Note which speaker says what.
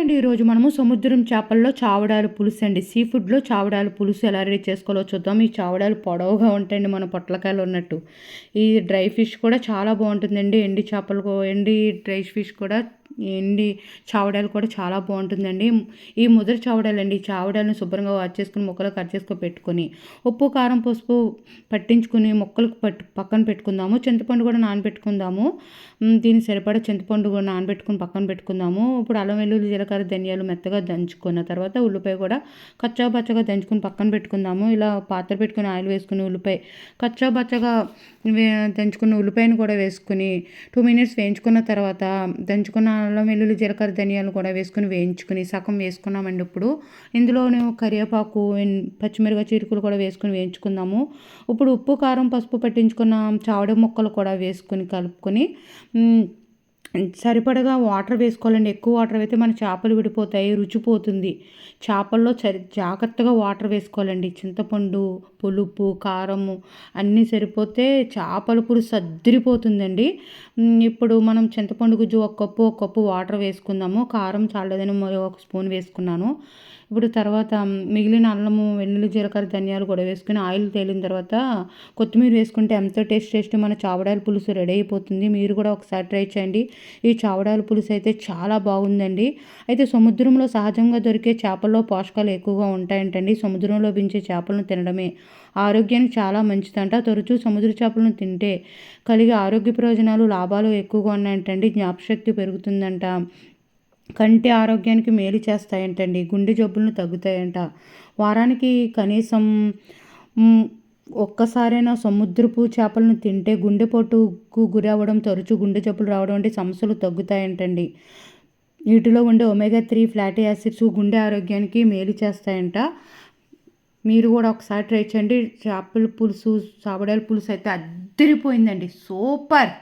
Speaker 1: అండి ఈరోజు మనము సముద్రం చేపల్లో చావడాలు పులుసు అండి సీ ఫుడ్లో చావడాలు పులుసు ఎలా రెడీ చేసుకోవాలో చూద్దాం. ఈ చావడాలు పొడవుగా ఉంటాయండి మన పొట్లకాయలు ఉన్నట్టు. ఈ డ్రై ఫిష్ కూడా చాలా బాగుంటుందండి. ఎండి చేపలు ఎండి డ్రై ఫిష్ కూడా ఎండి చావడాలు కూడా చాలా బాగుంటుందండి. ఈ ముద్ర చావడాలు అండి చావడాలను శుభ్రంగా వాచ్ చేసుకుని మొక్కలు కట్ చేసుకొని పెట్టుకొని ఉప్పు కారం పసుపు పట్టించుకుని మొక్కలకు పట్టు పక్కన పెట్టుకుందాము. చింతపండు కూడా నానబెట్టుకుందాము. దీన్ని సరిపడా చింతపండు కూడా నానబెట్టుకుని పక్కన పెట్టుకుందాము. ఇప్పుడు అల్లం వెల్లుల్లి జీలకర్ర ధనియాలు మెత్తగా దంచుకున్న తర్వాత ఉల్లిపాయ కూడా కచ్చా బచ్చగా దంచుకుని పక్కన పెట్టుకుందాము. ఇలా పాత్ర పెట్టుకుని ఆయిల్ వేసుకుని ఉల్లిపాయ కచ్చా బచ్చగా దంచుకున్న ఉల్లిపాయను కూడా వేసుకుని టూ మినిట్స్ వేయించుకున్న తర్వాత దంచుకున్న అల్లం వెల్లుల్లి జీలకర్ర ధనియాలు కూడా వేసుకుని వేయించుకుని సగం వేసుకున్నామండి ఇప్పుడు. ఇందులోనే కరివేపాకు పచ్చిమిరపకాయ చిరుకులు కూడా వేసుకుని వేయించుకుందాము. ఇప్పుడు ఉప్పు కారం పసుపు పట్టించుకున్న చావడ ముక్కలు కూడా వేసుకుని కలుపుకొని సరిపడగా వాటర్ వేసుకోవాలండి. ఎక్కువ వాటర్ అయితే మన చేపలు విడిపోతాయి రుచిపోతుంది చేపల్లో సరి జాగ్రత్తగా వాటర్ వేసుకోవాలండి. చింతపండు పులుపు కారము అన్నీ సరిపోతే చేపల పులుసు సద్దిరిపోతుందండి. ఇప్పుడు మనం చింతపండు గుజ్జు ఒక కప్పు ఒక కప్పు వాటర్ వేసుకుందాము. కారం చాలదని ఒక స్పూన్ వేసుకున్నాను. ఇప్పుడు తర్వాత మిగిలిన అల్లము వెల్లుల్లి జీలకర్ర ధనియాలు కూడా వేసుకుని ఆయిల్ తేలిన తర్వాత కొత్తిమీర వేసుకుంటే ఎంతో టేస్ట్ టేస్ట్ మన చావడాయల పులుసు రెడీ అయిపోతుంది. మీరు కూడా ఒకసారి ట్రై చేయండి. ఈ చావడాల పులుసు అయితే చాలా బాగుందండి. అయితే సముద్రంలో సహజంగా దొరికే చేపల్లో పోషకాలు ఎక్కువగా ఉంటాయంటండి. సముద్రంలో పెంచే చేపలను తినడమే ఆరోగ్యానికి చాలా మంచిదంట. తరచూ సముద్ర చేపలను తింటే కలిగే ఆరోగ్య ప్రయోజనాలు లాభాలు ఎక్కువగా ఉన్నాయంటండి. జ్ఞాపశక్తి పెరుగుతుందంట. కంటి ఆరోగ్యానికి మేలు చేస్తాయంటండి. గుండె జబ్బులను తగ్గుతాయంట. వారానికి కనీసం ఒక్కసారైనా సముద్రపు చేపలను తింటే గుండెపోటుకు గురి అవ్వడం తరచూ గుండె జబ్బులు రావడం వంటి సమస్యలు తగ్గుతాయంటండి. వీటిలో ఉండే ఒమేగా త్రీ ఫ్లాటీ యాసిడ్స్ గుండె ఆరోగ్యానికి మేలు చేస్తాయంట. మీరు కూడా ఒకసారి ట్రై చేయండి. చేపల పులుసు చాపడాల పులుసు అయితే అద్దరిపోయిందండి. సూపర్!